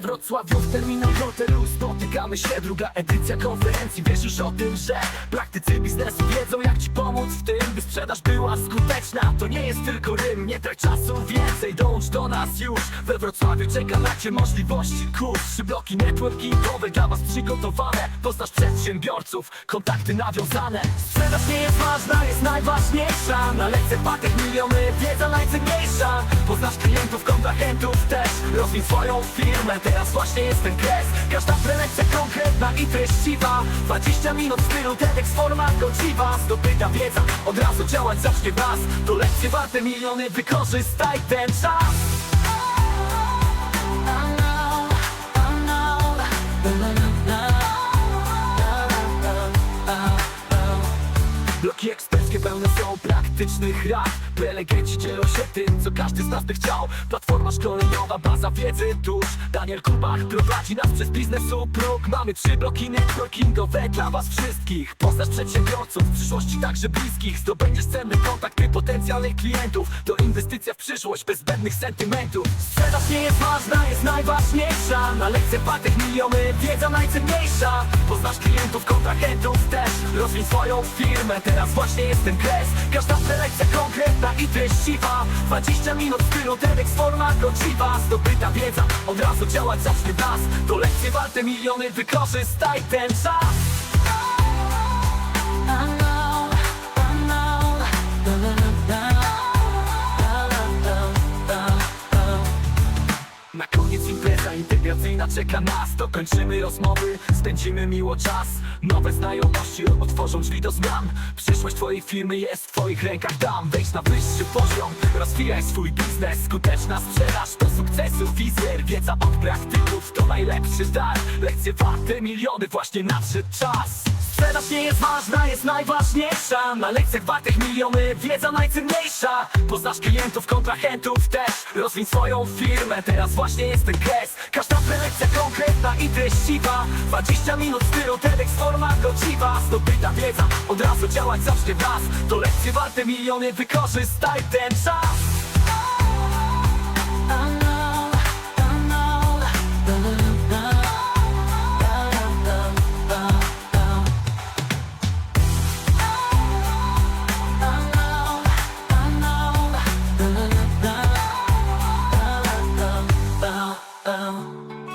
we Wrocławiu w terminal hotelu Spotykamy się, druga edycja konferencji. Wiesz już o tym, że praktycy biznesu wiedzą jak ci pomóc w tym By sprzedaż była skuteczna? To nie jest tylko rym, nie trać czasu. Więcej Dołącz do nas już. We Wrocławiu czeka na cię możliwości Kurs, trzy bloki networkingowe dla was przygotowane. Poznasz przedsiębiorców, kontakty nawiązane. Sprzedaż nie jest ważna, jest najważniejsza. Na lekcjach patek miliony, wiedza najcenniejsza. Poznasz klientów, kontrahentów też. Rozwij swoją firmę, teraz właśnie jest ten kres. Każda prelekcja konkretna i treściwa. 20 minut stylu TEDx, format godziwa. Zdobyta wiedza, od razu działać zacznie was. To lekcje warte miliony, wykorzystaj ten czas. Bloki pełne są praktycznych rad. Prelegenci dzielą się tym, co każdy z nas by chciał. Platforma szkoleniowa, baza wiedzy tuż. Daniel Kubach prowadzi nas przez biznesu. Próg. Mamy trzy bloki networkingowe dla was wszystkich. Poznasz przedsiębiorców, w przyszłości także bliskich. Zdobędziesz cenny kontakt i potencjalnych klientów. To inwestycja w przyszłość, bez zbędnych sentymentów. Sprzedaż nie jest ważna, jest najważniejsza Na lekcjach patek miliony, wiedza najcenniejsza. Poznasz klientów, kontrahentów też. Rozwij swoją firmę, teraz właśnie jest ten kres. Każda prelekcja konkretna i treściwa. 20 minut w stylu TEDx, format godziwa. Zdobyta wiedza, od razu działać zacznie nas To lekcje warte miliony, wykorzystaj ten czas Na koniec impreza integracyjna czeka nas. Dokończymy rozmowy, spędzimy miło czas. Nowe znajomości otworzą drzwi do zmian. Przyszłość twojej firmy jest w twoich rękach. Dam, wejdź na wyższy poziom. Rozwijaj swój biznes. Skuteczna sprzedaż do sukcesu Wizjer, wiedza od praktyków To najlepszy dar. Lekcje warte miliony, właśnie nadszedł czas Sprzedaż nie jest ważna, jest najważniejsza. Na lekcjach wartych miliony, wiedza najcenniejsza. Poznasz klientów, kontrahentów też. Rozwij swoją firmę, teraz właśnie jest ten kres Każda prelekcja konkretna i treściwa. 20 minut stylu TEDx, format godziwa. Zdobyta wiedza, od razu działać zacznie w nas To lekcje warte miliony, wykorzystaj ten czas about